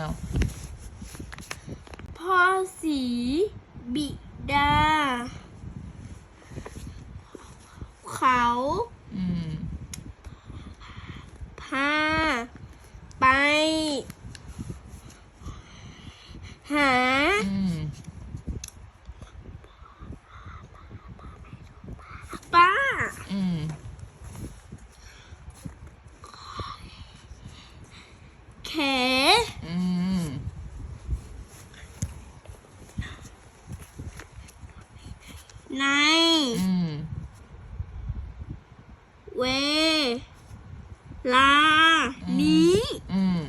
อ้าวพ่อสีบิดา เขาอืมพาไป หาอืมป้า อืม แข อืม ใน อืม เวลา นี้ อืม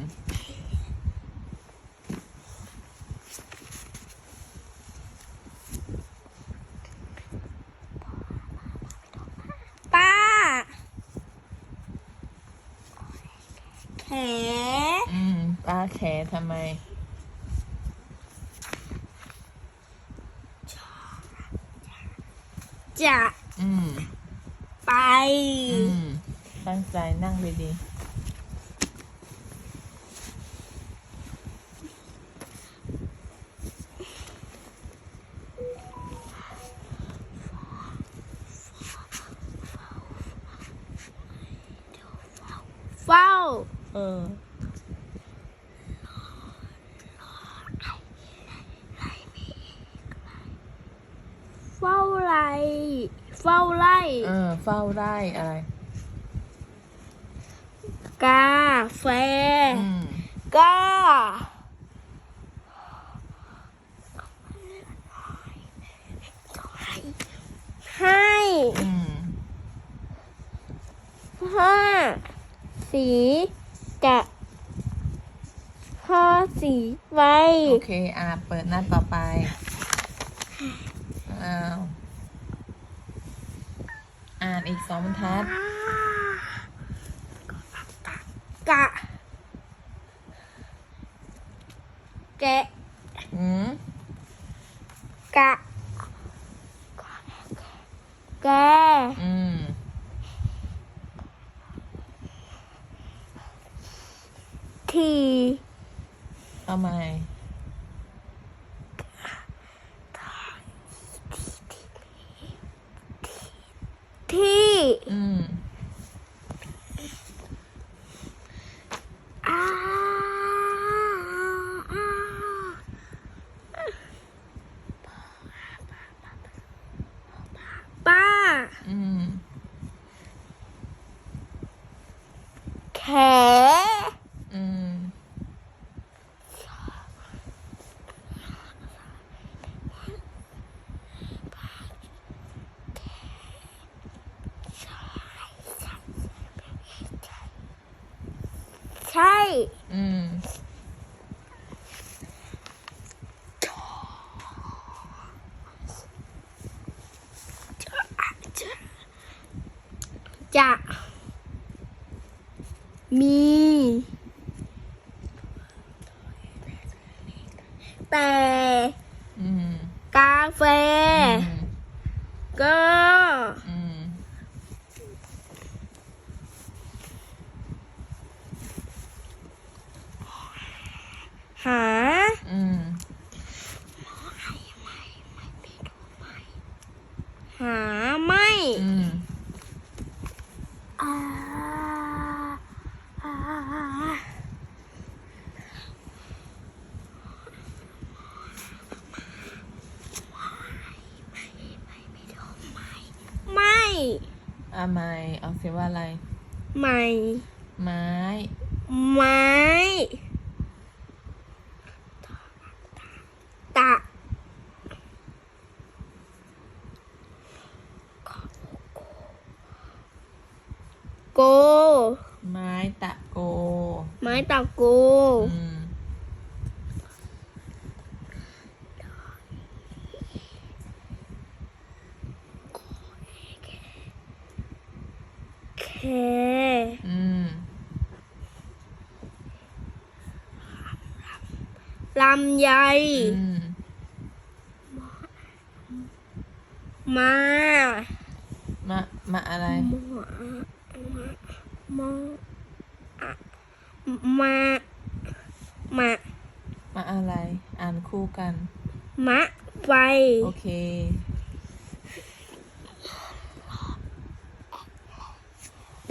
ป้า แข อืม ป้าแขทำไม จะอืมไปอืมตั้งใจนั่งดีเฝ้า ๆเออ เฝ้าไร เฝ้าไล่เออเฝ้าได้อะไร กาแฟอืมก็ให้อืมห้าสีจะห้าสีไว้โอเค อ่า เปิดหน้าต่อไปอ้าว อ่านอีกสองบรรทัดกะแกะอืมกะแกอืมทีเอาใหม่ ที่ อืมอาอาป้า อืม แขอืม ใช่ อืม จะมี แต่อืม กาแฟอืม ก็ อืม หา อืม หาไม่อืมอาอาไม่เอาใหม่เอาเสียว่าอะไร ไม่ ไม้ ไม้ ตะโก ไม้ตะโก ไม้ตะโกอืมแคอืมลำไย อืม มามะมะอะไรมะมะอะมา มาอะไร อ่านคู่กัน มะไฟ โอเค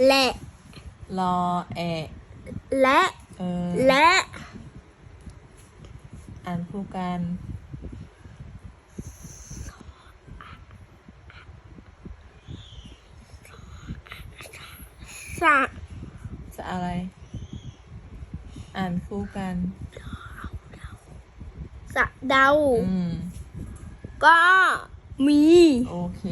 และ รอแอะ และ เออ และ อ่านคู่กัน สะจะอะไร อ่านคู่กันสะเดา อืม ก็มี โอเค